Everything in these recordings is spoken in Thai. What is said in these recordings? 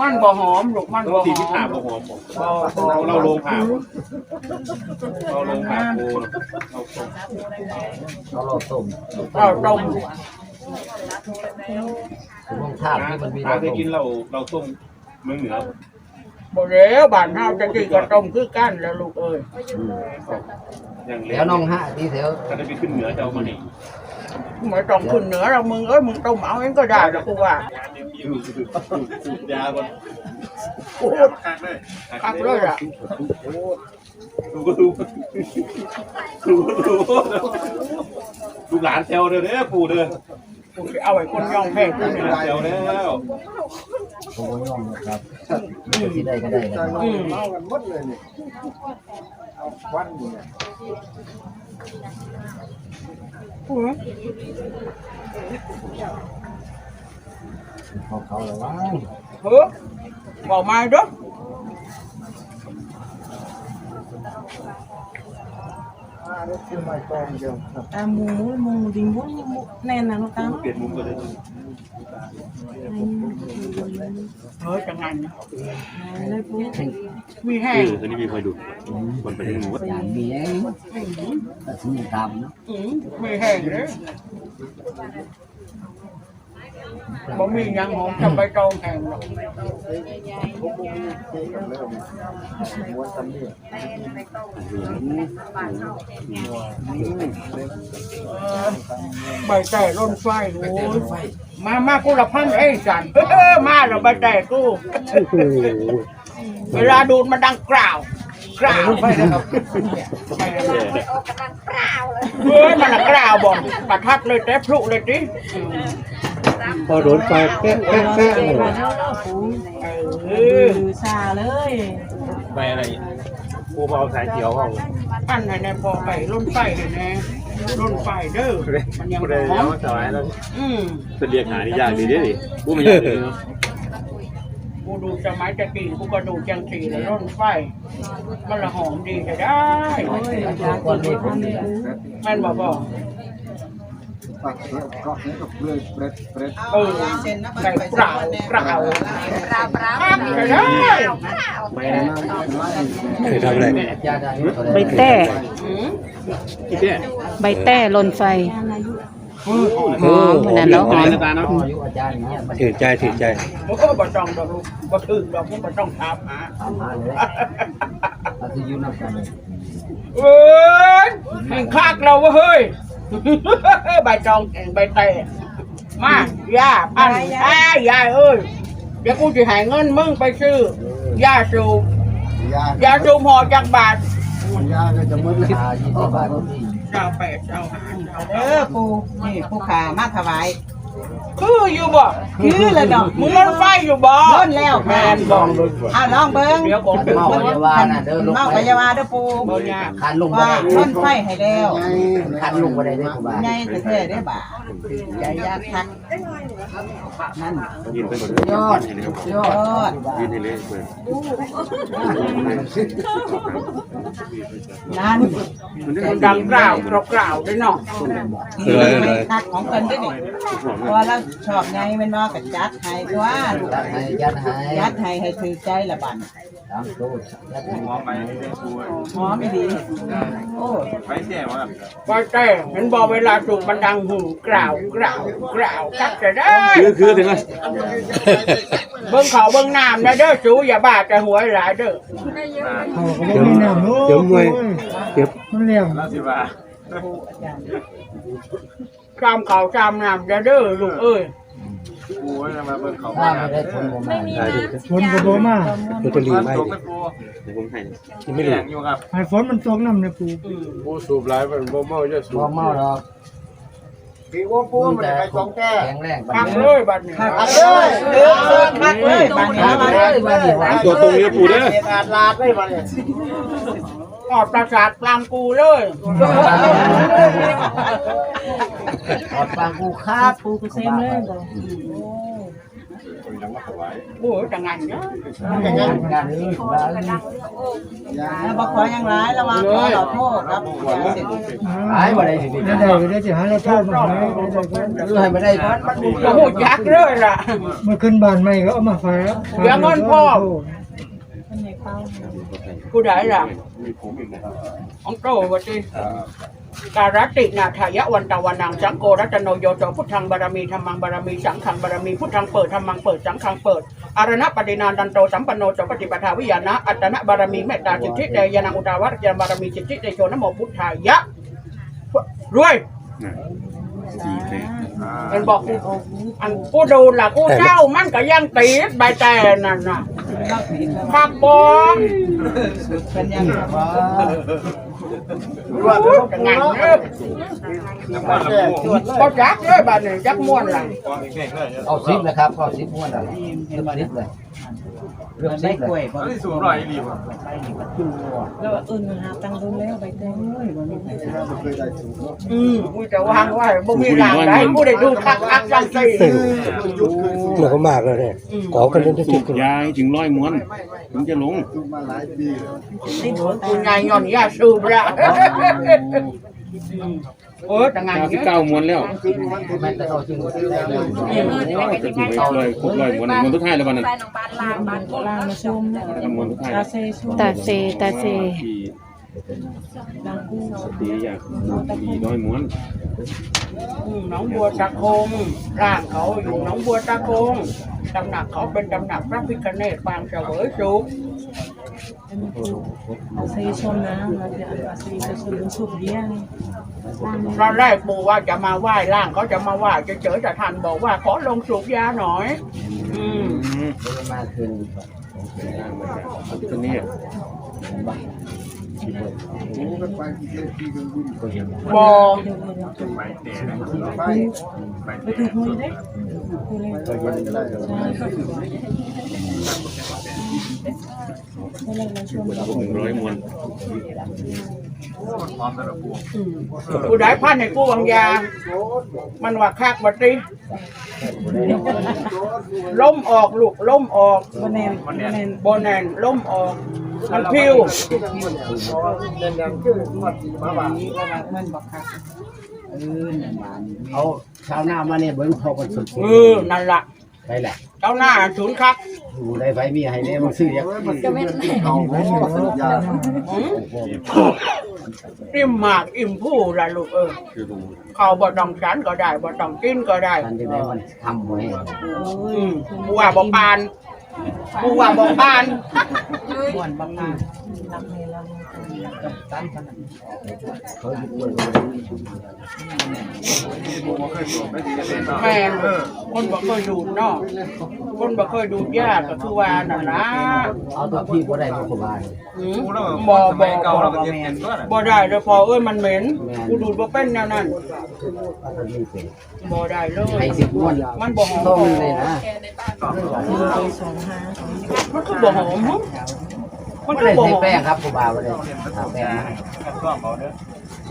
มันบ่หอมลูกมันบ่หตีอที่ผ่ามบ่หอมบ่เราเราลงผ่าเราลงผ่าโคเราเราเราต้มเราต้มคือมองภาพที่มันมีถ้าเราเคยต้มกินเราเราต้มเมืองเหนือบ่แล้วบ้านเฮาจะกินก็ต้มคือกันแล้วลูกเอ้ยอย่างแถวน้องห้าที่แถวถ้าได้ไปขึ้นเหนือจะเอามานี่ ไม่ต้องขึ้นเหนือเรามึงเอ้ยมึงต้มเอาเองก็ได้แล้วกูว่าสูบยาก่อนพูดคักเลยอะดูก็ดูดูก็ดูลูกหลานแซวเด้อเด้อปู่เด้อกูสิเอาไอ้คนย่องแพ้กูลูกนี่หลานแซวแล้วผมก็ย่อมนะครับที่ได้ก็ได้กันอืมเขาเขาแล้วว่า เฮ้อบอกมาเด้อ à mù mù thì muốn mù nên là nó เป tao ลี่ยนมุมก็ เลยเฮ้ยจังไงนะ lấy bố มีแห้งตัวนี้มีคอยดูคนไปที่หนูอย่างนี้แต่ที่มีตามเนาะอืมมีแห้งเลย บ่มีหยังหอมจะไปตองแห้งหรอกใบแต่ร่นไฟโอ้ยมามากูละพันเอ้ยสันเออมาแล้วใบแต่กูเวลาดูดมันดังกล่าวกล่าวไปนะครับเฮ้ยมันน่ะกล่าวบอกประทัดเลยแต่พลุเลยจิ พอโดนไฟแป๊ะแป๊ะแป๊ะเลยเออ từ xa lấy ไปอะไรกูเอาสายเขียวเอาปั้นให้แน่พอไปร่นไฟให้แน่ร่นไฟเด้อมันยังกูได้หอแล้วมสบายแล้วอืมจะเรียกหานี่ยากดีดิกูไม่ยากเลยเนาะกูดูสมัยตะกี้กูก็ดูจังสีแล้วร่นไฟมันละหอมดีจะได้คน นี้คนนี้แม่นบอกบอกเออใส่เปล่าเปล่าครับจะได้เคยทำอะไรยาได้ใบแต้ใบแต้ลนไฟโอ้หนั่นเนาะหอมตาเนาะถือใจถือใจโอ้บ่ต้องดอกลูกบ่ถึงดอกมึงบ่ต้องถามหาเลยอาที่อยู่นับกันเลยเอ้ยมึงคักเราเว้ยเฮ้ย ใบจองแข่งใบเตะมาย่าพันอ้ายยายเอ้ยเดี๋ยวกูจะให้เงินมึงไปซื้อยาสูบยาสูบห่อจากบาทยาก็จะมืดเลยยี่สิบบาทที่เจ้าแปดเจ้าห้าเจ้าเออปูนี่ผู้ขามาถวาย คืออยู่บ่คือละดอกมึงรถไฟอยู่บ่ล้นแล้วแมนบ่อะลองเบิ้งเดี๋ยวผมดึงเมาคนพยาบาลน่ะเดินลงเมาไปพยาบาลเด้อปูบ่ยากคันลงไปว่าล้นไฟให้แล้วคันลงไปได้ได้กูบ้าใหญ่แท้ๆได้บ่าใจยากคักนั่นยินไปหมดยอดยอดยินให้เลยเพื่อนนั่นดังกล่าวกล่าวด้วยเนาะเป็นคักของเพิ่นเด้อนี่เพราะว่าเราชอบไงแม่นบ่ก็จัดให้ตัวยัดให้ยัดให้ยัดให้ให้ถือใจละบัดตามตู้ยัดให้มองไปกูหอมอีดีโอ้ไปแจ้ว่าใบแต่เห็นบ่เวลาสูบมันดังหูกล่าวกล่าวกล่าวคักจะได้คือคือถึงไงเบิ่งเขาเบิ่งน้ำนะเด้อสูอย่าบ้าแต่หัวหลายเด้อเดี๋ยวเดี๋ยวมวยเดี๋ยวแล้วสิว่า ตามเขาตามน้ำนะเด้อลูกเอ้ยกูมาเบิ่งเขาถ้าไม่ได้ผลประมาณถ่ายดูฝนก็บ่มาเดี๋ยวจะรีไหมตกไปกูเดี๋ยวผมให้ไม่แหลงอยู่ครับให้ฝนมันตกน้ำในปูกูสูบหลายมันบ่เมาจะสูบบ่เมาหรอกพี่ว่าปูมันไปสองแก้แข็งแรงปาคันกนี้เลยบัดนี้คักเลยเด้อคักเลยบัดนี้มาเลยตัวตรงนี้ปูเด้ออาดลาดได้มาเนี่ย ออดประสาทกลางกูเลยอดฟังกูครับปูก็เซมเลยบ่ยยังมาถวายโอ้ยจังไงเนาะงานนี้บ้านแล้วบอกขออย่างไรระวังขอเราโทษครับร็จหายบ่ได้สิได้ได้ก็ได้จะหาเราโทษมาให้ได้ได้ก็คือให้บ่ได้มันโอ้ยักษ์เลยล่ะมื่อขึ้นบ้านใหม่ก็เอามาฝากเดี๋ยวเงินพ่อผู้ใดล่ะมีผมอีกนะครับของโตวะติการตินาทายะวันตะวันนังสังโกรัตโนโยโตพุทธังบารมีธรรมังบารมีสังขังบารมีพุทธังเปิดธรรมังเปิดสังขังเปิดอารณะปฏินานดันโตสัมปันโนจปฏิปทาวิยานะอัตตนะบารมีเมตตาสิทธิเดยานังอุตาวัตยานบารมีสิทธิเดโชนะโมพุทธายะรวย ดีแท้มันบอกกูอันกูดูล่ะกูเจ้ามันก็ยังตีดใบแต่นั่นน่ะพักบอเป็นยังไงวะจังไงเด้อบ่จักเลยบัดนี้จักม่วนล่ะเอาซิปนะครับเอาซิปม้วนอะไรเลือกซิปเลย เลือกซิได้ปเลกล้วยยบ่สูงร้อยดีว่ะแล้วอื่นหาตังค์ดูแล้วไปเต็มเลยบ่มีใครได้อืมกูจะวางไว้บ่มีหลังได้กูได้ดูคักคักจังซี่เหนือก็มากเลยเนี่ยขอกันเล่นได้จุสูดบกันยาถึงร้อยม้วนถึงจะลงกูยายย้อนยาสูบละ โอ้จังไงเก้าสิบเด้อเก้าม้วนแล้วแม่แต่เอาจริงจะถูกเลยครบร้อยม้วนม้วนทุกท้ายแล้ววันนั้นล่างมาชมม้วนทุกท้ายตาเซชมตาเซตาเซที่นางกู้สติอยากดีร้อยม้วนอืมหน้องบัวตะคงร่างเขาอยู่หน้องบัวตะคงตำหนักเขาเป็นตำหนักพระพิฆเนศปางเสวยสุขเซชมนะเราจะอาเซจะชมสุบเยี่ยง ตอนแรกปู่ว่าจะมาไหว้ร่างเขาจะมาไหว้จะเจอแต่ท่านบอกว่าขอลงสูบยาหน่อย อืมมาคืนร่างมาจากพระพิฆเนศบอไปถึงมือได้เวลาเราชมหนึ่งร้อยม้วน กูได้พันในกูวังยา มันว่าคักบัติล้มออกลูกล้มออกบ่แน่บ่แน่บนแนนล้มออกมันพิวมันบอกค่ะเอาชาวนามาเนี่ยเบิ้งพอกันสุดเออนั่นล่ะไปแหละเจ้าหน้าศูนย์คักอยู่ได้ไฟมีให้เนี่ยมันซื้ออยากก็ไม่เอาไว้ยาหืม อิ่มหมากอิ่มผู้ล่ะลูกเออคือตรงเขาบ่ต้องฉันก็ได้บ่ต้องกินก็ได้ทันที่ไหนมันทำไว้ อืมกูว่าบ่ปาน กูว่าบ่ปานบ่วนบักค่ะนักเมลังตั้งกันเขาอยู่ด้วยแม่นคนบ่เคยดูดเนาะคนบ่เคยดูดยาก็คือว่านั่นนะเอาตัวพี่ก็ได้มาขบานหืมบ่บ่บ่บ่ได้เลยพอเอ้ยมันเหม็นกูดูดบ่เป็นแนวนั้นตัวนี้เป็นบ่ได้เลให้ยสิบม้วนมันบ่หอมต้องเลยนะ สองห้ามันคือบ่หอมมันไม่คือได้บ่หอมแป้งครับขบานเลยทาแป้ง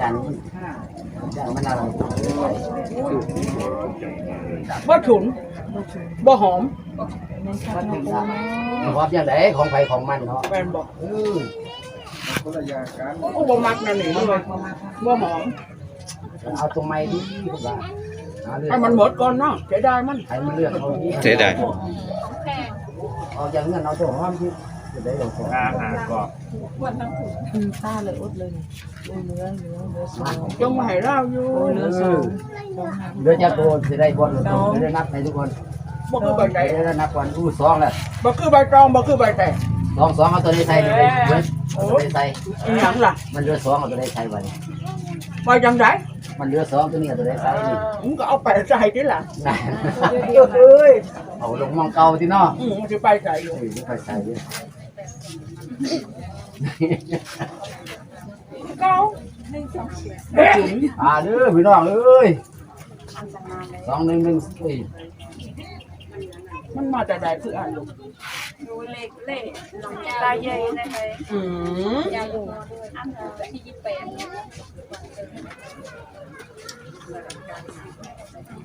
ยันยันมันอะไรบ่ฉุนบ่หอมพร้อมอย่างไรของไฟของมันเนาะแม่นบ่เออกูบ่มักนั่นนี่เลยบ่หอมเอาตรงไม้ที่ขบาน ให้มันหมดก่อนเนาะเสียดายมันให้มันเลือกเอาที่เสียดายเอาอย่างนั้นเอาตัวห้อมที่จะได้ลงตัวอาหารก็อืมป้าเลยอดเลยโอ้เนื้อเนื้อเนื้อสองจงมาให้เราอยู่โอ้เนื้อสองสองห้าเดี๋ยวจะโตจะได้บอลจะได้นับให้ทุกคนบ่คือใบใจจะได้นับก่อนอู้สองแล้วบ่คือใบตองบ่คือใบแต่สองสองเอาตัวนี้ใส่เดี๋ยวได้เยอะตัวนี้ใส่อีหยังล่ะมันเหลือสองเอาตัวนี้ใส่ไว้ใบจังได มันเหลือสองตัวนี้เอาตัวนี้ใส่นี่มึงก็เอาไปใส่ติล่ะนะเอ้ยเอาลงมองเก่าที่เนาะอืมสิไปใส่อยู่เออไม่ค่อยใส่ดิเก้าอ่าเด้อพี่น้องเอ้ยสองหนึ่งหนึ่งเอ้ยมันมาแต่ใดคืออ่านลูก ดูเลขเลขตาใหญ่ได้ไหมอืมอยากดูอันที่ยี่สิบแปด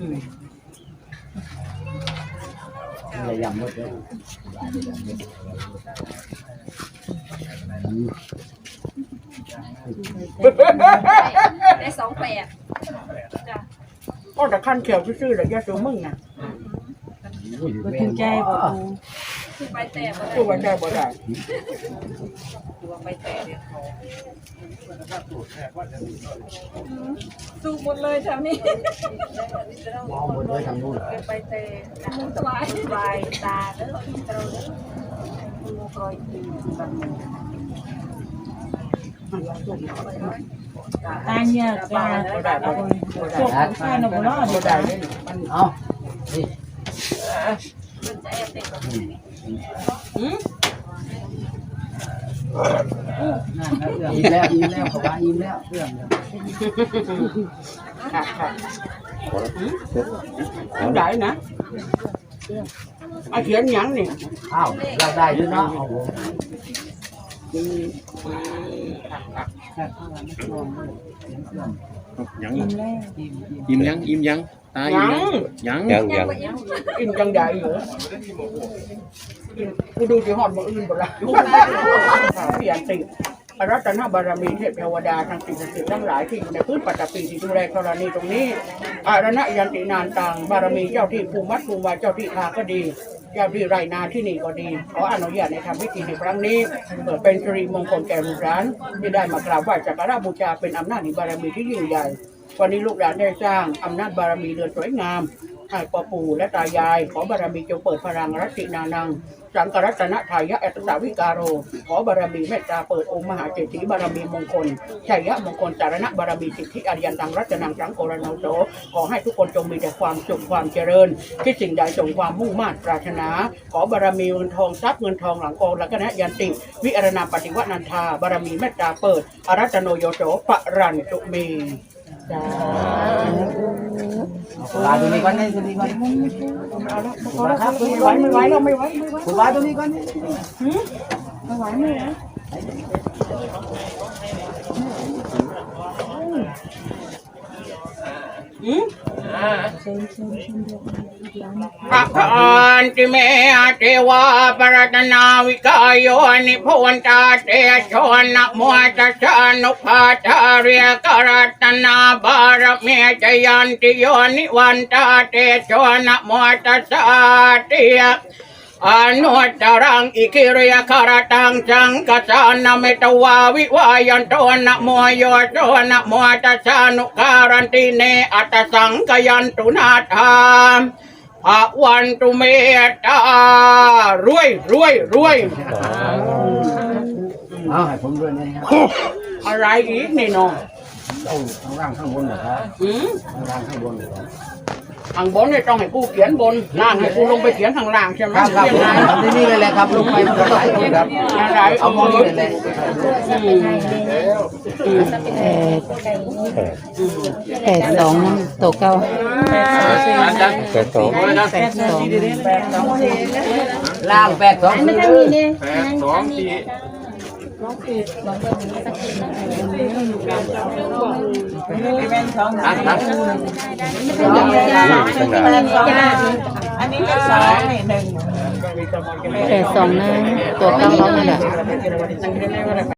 อืมอย่ายำหมดเลยได้สองแปดจ้ะก็แต่ขั้นเขียวซื่อๆเลยยาตัวมึงน่ะบ่ถึงใจบ่ คือใบแต่บ่ได้ตัววันได้บ่ได้ตัวใบแต่เนี่ยสูบหมดเลยแถวนี้มองหมดเลยทางนู้นเป็นใบแต่สบายสบายตาเด้อตรงมือคอยตีแบบนี้ตาเนี่ยจ้าบ่ได้บ่ได้บ่ได้พวกผู้ชายน่ะบ่รอดบ่ได้เลยมันเอานี่จะแอบเด็กแบบนี้ อิ่มแล้วอิ่มแล้วเขาว่าอิ่มแล้วเรื่องค่ะค่ะมันได้นะอาเขียนหยังนี่อ้าวเราได้ด้วยเนาะเอาผม ยังอิ่มยังอิ่มยังตาอิ่มยังยังยังกินจังใดอยู่กูดูที่หอดมืออื่นบ่ละเปลี่ยนติอารัตนบารมีเทพเทวดาทั้งสิ่งศักดิ์สิทธิ์ทั้งหลายที่อยู่ในพื้นปัตตปีที่ดูแลธรณีตรงนี้อารณยันตินานตังบารมีเจ้าที่ภูมิวัดภูมิวาเจ้าที่ทาก็ดี ญาติไรนาที่นี่ก็ดีขออนุญาตในทำพิธีในครั้งนี้เปิดเป็นสิริมงคลแก่ลูกหลานที่ได้มากราบไหว้สักการะบูชาเป็นอำนาจในบารมีที่ยิ่งใหญ่วันนี้ลูกหลานได้สร้างอำนาจบารมีเรือนสวยงาม ให้ปอปู่และตายาย ขอบารมีจงเปิดพลังรัตินานัง สังกรัตนะทายะอัตสาวิการโร ขอบารมีเมตตาเปิดองค์มหาเศรษฐีบารมีมงคลชัยยะมงคลจารณะบารมีสิทธิอริยันตังรัตนังสังโกรณโสขอให้ทุกคนจงมีแต่ความสุขความเจริญคิดสิ่งใดจงความมุ่งมั่นปรารถนา ขอบารมีเงินทองทรัพย์เงินทองหลังกองและกนะยันติ วิอรณาปฏิวัตินันทาบารมีเมตตาเปิดอรัตโนโยโสปะรันตุเม จ้าเอาปลาตัวนี้ก่อนนี่ตัวนี้ก่อนเอาละพอแล้วครับไม่ไหวไม่ไหวเราไม่ไหวไม่ไหวคุณปลาตัวนี้ก่อนนี่ไม่ไหวไม่ไหวอืม พระพานติเมเทวาปรัตนาวิกายโยนิพวันตาเตชนะโมตัสสะนุภาทาเรียกรัตนาบารมีจยันติโยนิวันตาเตชนะโมตัสสะเตีย อนุตตรังอิคิริยคารตังจังกัจานาเมตวาวิวายันโตนะโมโยโตนะโมตัสสานุการันติเนอัตสังกยันตุนาธามภะวันตุเมตตารวยรวยรวยเอาให้ผมด้วยนะครับอะไรอีกนี่น้องเอาข้างล่างข้างบนเหรอครับอืมข้างล่างข้างบนเหรอครับ ข้างบนเนี่ยต้องให้กูเขียนบนล่างให้กูลงไปเขียนข้างล่างใช่ไหมครับครับเขียนไหนที่นี่เลยแหละครับลงไปมันก็ไหลครับอะไรเอาเอามมืองอนี่เลยแหละอืมอืมแปดแปดสองนั่นตัวเก้าแปดสองแปดสอง ล่างแค่สองนสองนักนักอันนี้เป็นสองหนึ่งแปดสองนั่นตัวเก้าเขานั่นแหละ